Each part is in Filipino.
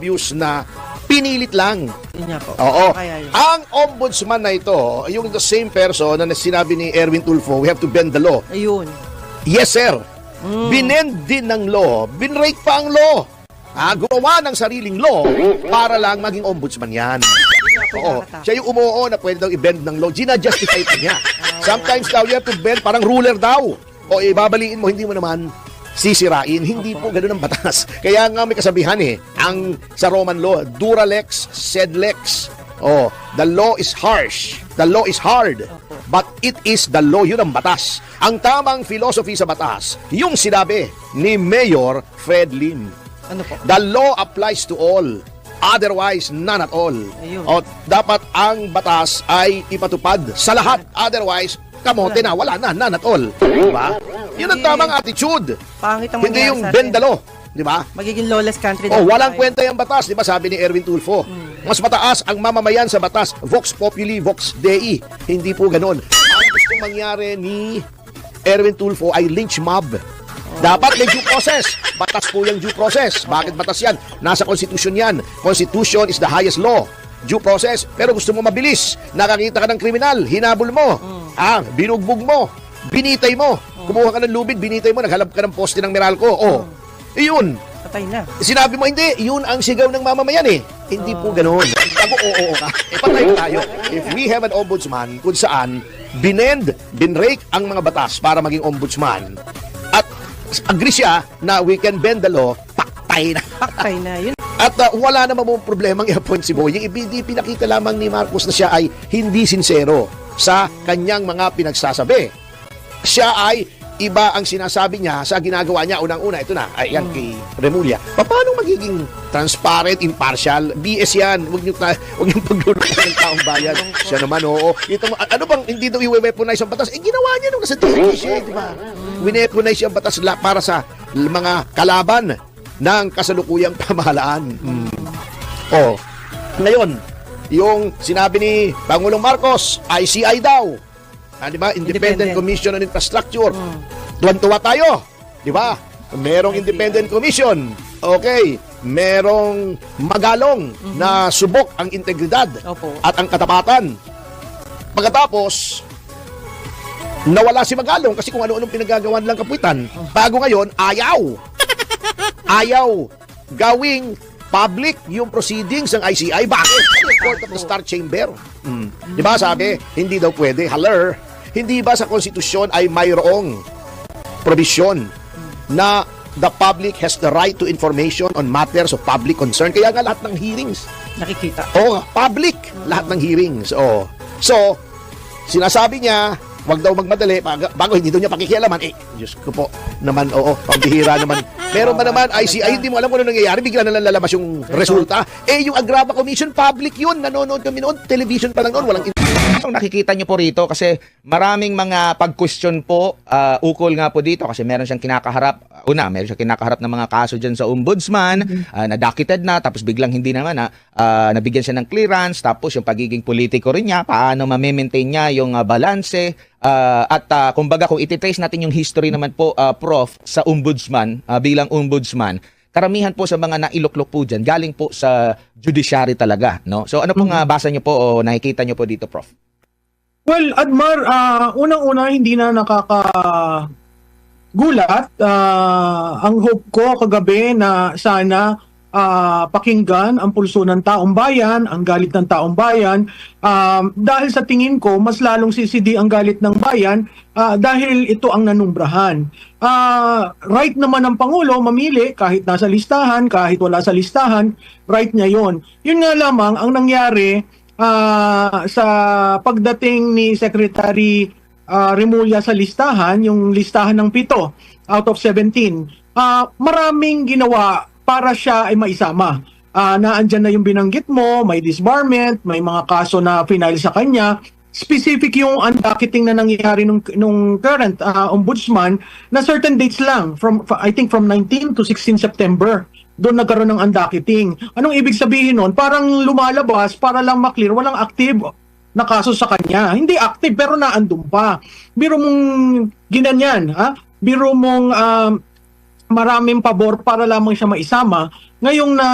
views na pinilit lang. Nga po. Oo. Kaya yun. Ang ombudsman na ito, yung the same person na sinabi ni Erwin Tulfo, we have to bend the law. Ayun. Yes, sir. Mm. Binend din ng law. Binrake pa ang law. Ah, gumawa ng sariling law para lang maging ombudsman yan. Oo. Siya yung umuo na pwede daw i-bend ng law. Gina-justify pa niya. Sometimes daw you have to bend parang ruler daw. O ibabaliin mo, hindi mo naman sisirain. Hindi po ganun ang batas. Kaya nga may kasabihan eh, ang sa Roman law, dura lex, sed lex. Oh, the law is harsh. The law is hard. But it is the law. Yun ang batas. Ang tamang philosophy sa batas, yung sinabi ni Mayor Fred Lim. Ano po? The law applies to all. Otherwise, none at all. Ayun. O, dapat ang batas ay ipatupad sa lahat. Otherwise, kamote na, wala na, none at all. Diba? Yun ang tamang attitude. Pangit ang Hindi mangyari yung sa atin. bend the law. Di ba? Magiging lawless country Oh, na walang tayo. kwenta yung batas, 'di ba? Sabi ni Erwin Tulfo. Hmm. Mas mataas ang mamamayan sa batas, vox populi, vox dei. Hindi po ganoon. Ang gustong mangyari ni Erwin Tulfo ay lynch mob. Dapat may due process. Batas po yung due process. Bakit batas yan? Nasa constitution yan. Constitution is the highest law. Due process. Pero gusto mo mabilis. Nakakita ka ng kriminal. Hinabol mo. Ah, binugbog mo. Binitay mo. Kumuha ka ng lubid, binitay mo. Naghalap ka ng poste ng Meralco. Oh. Iyon. Patay na. Sinabi mo, hindi, yun ang sigaw ng mamamayan eh. Hindi po ganoon. Pag oo ka, eh, patay tayo. If we have an ombudsman kung saan binend, binrake ang mga batas para maging ombudsman at agree siya na we can bend the law, paktay na. Patay na. Yun. At uh, wala naman mong problemang i-appoint si Boy. Yung ibidi pinakita lamang ni Marcos na siya ay hindi sincero sa kanyang mga pinagsasabi. Siya ay iba ang sinasabi niya sa ginagawa niya. Unang-una, ito na, ayan kay Remulla. Paano magiging transparent, impartial? BS yan. Huwag niyo, ta- huwag niyo pagluluto ng taong bayan. Siya naman, oo. Ito, mo- ano bang hindi daw i-weaponize ang batas? Eh, ginawa niya nung nasa siya, eh, di ba? Wineaponize ang batas para sa mga kalaban ng kasalukuyang pamahalaan. Mm. Oh. Ngayon, yung sinabi ni Pangulong Marcos, ICI daw. Ah, di ba? Independent, Independent. Commission on Infrastructure. Tuwan-tuwa tayo. Di ba? Merong Independent Commission. Okay. Merong magalong na subok ang integridad Opo. at ang katapatan. Pagkatapos, nawala si Magalong kasi kung ano-anong pinagagawa nilang kapuitan. Bago ngayon, ayaw. Ayaw gawing public yung proceedings ng ICI. Bakit? Court of the Star Chamber. Mm. Di ba sabi, hindi daw pwede. Haller, hindi ba sa konstitusyon ay mayroong provision na the public has the right to information on matters of public concern. Kaya nga lahat ng hearings Nakikita. Oo, public lahat ng hearings. Oo. So, sinasabi niya, wag daw magmadali bago, bago hindi daw niya pakikialaman. Eh, Diyos ko po, naman, oo, pambihira naman. Meron ba naman, ICI, hindi mo alam kung ano nangyayari, bigla na lang lalabas yung resulta. Eh, yung Agrava Commission, public yun, nanonood kami noon, television pa lang noon, walang Ang nakikita nyo po rito kasi maraming mga pag-question po ah, ukol nga po dito kasi meron siyang kinakaharap. Una meron siyang kinakaharap ng mga kaso dyan sa ombudsman ah, na docketed na tapos biglang hindi naman na ah, nabigyan siya ng clearance tapos yung pagiging politiko rin niya paano ma-maintain niya yung ah, balanse ah, at ah, kumbaga kung ititrace natin yung history naman po ah, prof sa ombudsman ah, bilang ombudsman karamihan po sa mga nailuklok po dyan galing po sa judiciary talaga no? So ano pong ah, basa niyo po o nakikita niyo po dito prof? Well, Admar, ah, unang-una hindi na nakakagulat. Ah, ang hope ko kagabi na sana ah, pakinggan ang pulso ng taong bayan, ang galit ng taong bayan. Um, dahil sa tingin ko, mas lalong sisidi ang galit ng bayan ah, dahil ito ang nanumbrahan. Ah, right naman ng Pangulo mamili kahit nasa listahan, kahit wala sa listahan, right niya yon. Yun nga lamang ang nangyari Ah, sa pagdating ni Secretary ah, Remulla sa listahan, yung listahan ng pito out of 17, ah, maraming ginawa para siya ay maisama. Ah, naandyan na yung binanggit mo, may disbarment, may mga kaso na final sa kanya. Specific yung undocumenting na nangyayari nung, nung current ah, ombudsman na certain dates lang, from I think from 19 to 16 September doon nagkaroon ng undocumenting. Anong ibig sabihin nun? Parang lumalabas para lang maklear, walang active na kaso sa kanya. Hindi active pero naandun pa. Biro mong ginanyan, ha? Biro mong um, maraming pabor para lamang siya maisama. Ngayong na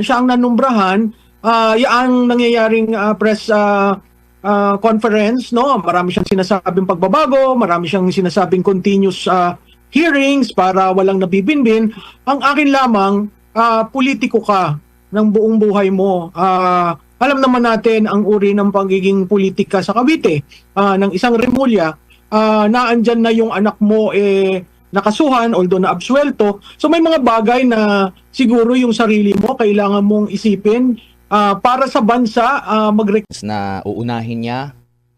siya ang nanumbrahan, uh, ang nangyayaring ah, press ah, ah, conference, no? Marami siyang sinasabing pagbabago, marami siyang sinasabing continuous ah, hearings para walang nabibinbin. Ang akin lamang, ah, politiko ka ng buong buhay mo. Ah, alam naman natin ang uri ng pagiging politika sa Cavite ah, ng isang Remulla ah, na andyan na yung anak mo eh nakasuhan although na absuelto. So may mga bagay na siguro yung sarili mo kailangan mong isipin ah, para sa bansa ah, mag na uunahin niya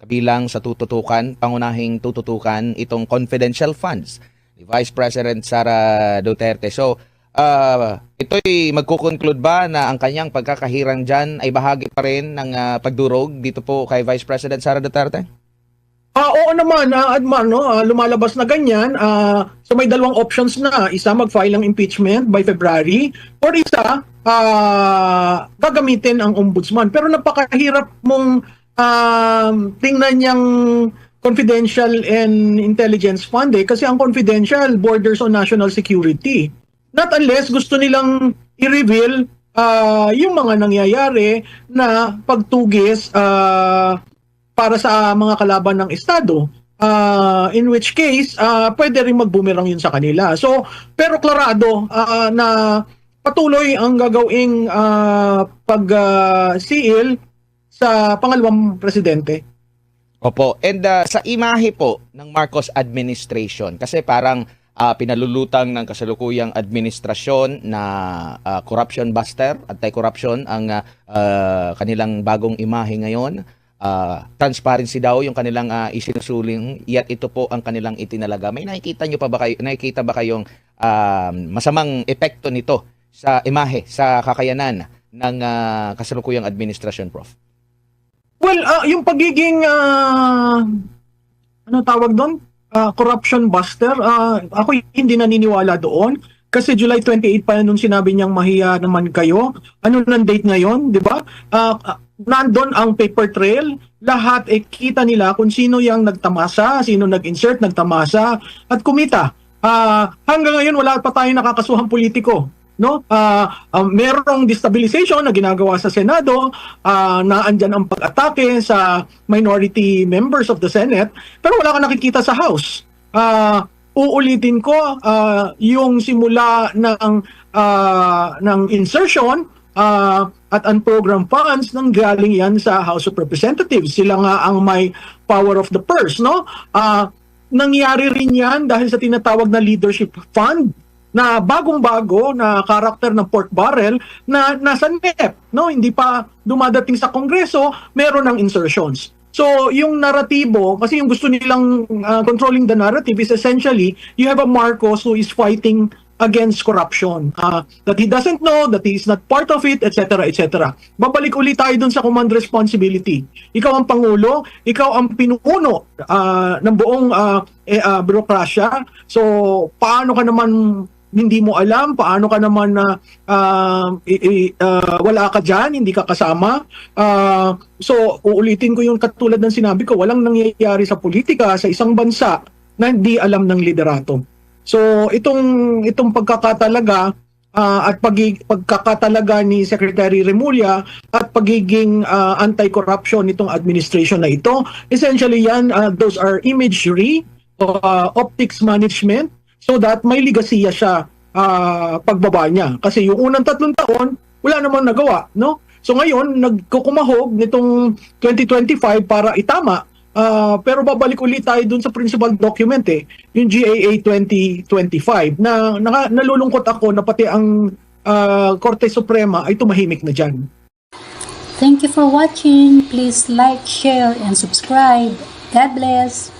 kabilang sa tututukan, pangunahing tututukan itong confidential funds ni Vice President Sara Duterte. So, uh, ito'y magkukonclude ba na ang kanyang pagkakahirang dyan ay bahagi pa rin ng ah, pagdurog dito po kay Vice President Sara Duterte? Naman, Adman, no? Ah, lumalabas na ganyan. Ah, so may dalawang options na. Isa mag-file ng impeachment by February or isa ah, gagamitin ang ombudsman. Pero napakahirap mong um, tingnan yung confidential and intelligence fund eh, kasi ang confidential borders on national security. Not unless gusto nilang i-reveal ah, yung mga nangyayari na pagtugis ah, para sa mga kalaban ng Estado. Uh, in which case, uh, pwede rin magbumerang yun sa kanila. So, pero klarado uh, na patuloy ang gagawing uh, pag-seal sa pangalawang presidente. Opo. And uh, sa imahe po ng Marcos administration, kasi parang uh, pinalulutang ng kasalukuyang administrasyon na uh, corruption buster, anti-corruption ang uh, uh, kanilang bagong imahe ngayon. Uh, transparency daw yung kanilang uh, isinusuling, yat ito po ang kanilang itinalaga. May nakikita nyo pa ba kayo, nakikita ba kayong um, masamang epekto nito sa imahe, sa kakayanan ng uh, kasalukuyang administrasyon, Prof? Well, ah, yung pagiging ah, ano tawag doon? Ah, corruption buster. ah, ako hindi naniniwala doon kasi July 28 pa nung sinabi niyang mahiya naman kayo. Ano nang date ngayon, 'di ba? Ah, ah, nandun ang paper trail, lahat eh kita nila kung sino yung nagtamasa, sino nag-insert, nagtamasa at kumita. Ah, hanggang ngayon wala pa tayong nakakasuhang politiko no ah ah, merong destabilization na ginagawa sa Senado ah, na andyan ang pag-atake sa minority members of the Senate pero wala kang nakikita sa House ah uulitin ko ah, yung simula ng ah, ng insertion ah, at unprogrammed funds nang galing yan sa House of Representatives sila nga ang may power of the purse no ah nangyari rin yan dahil sa tinatawag na leadership fund na bagong-bago na karakter ng pork barrel na nasa NEP, no? Hindi pa dumadating sa Kongreso, meron ng insertions. So, yung naratibo, kasi yung gusto nilang uh, controlling the narrative is essentially, you have a Marcos who is fighting against corruption. Uh, that he doesn't know, that he is not part of it, etc. etc. Babalik ulit tayo dun sa command responsibility. Ikaw ang Pangulo, ikaw ang pinuuno uh, ng buong uh, eh, uh, bürokrasya. So, paano ka naman hindi mo alam paano ka naman na uh, i- uh, wala ka diyan, hindi ka kasama. Uh, so uulitin ko yung katulad ng sinabi ko, walang nangyayari sa politika sa isang bansa na hindi alam ng liderato. So itong itong pagkakatalaga uh, at pagi, pagkakatalaga ni Secretary Remulla at pagiging uh, anti-corruption nitong administration na ito, essentially yan, uh, those are imagery, uh, optics management, so that may ligasiya siya ah, pagbaba niya. Kasi yung unang tatlong taon, wala namang nagawa, no? So ngayon, nagkukumahog nitong 2025 para itama, ah, pero babalik ulit tayo dun sa principal document eh, yung GAA 2025, na, na nalulungkot ako na pati ang ah, Korte Suprema ay tumahimik na dyan. Thank you for watching. Please like, share, and subscribe. God bless.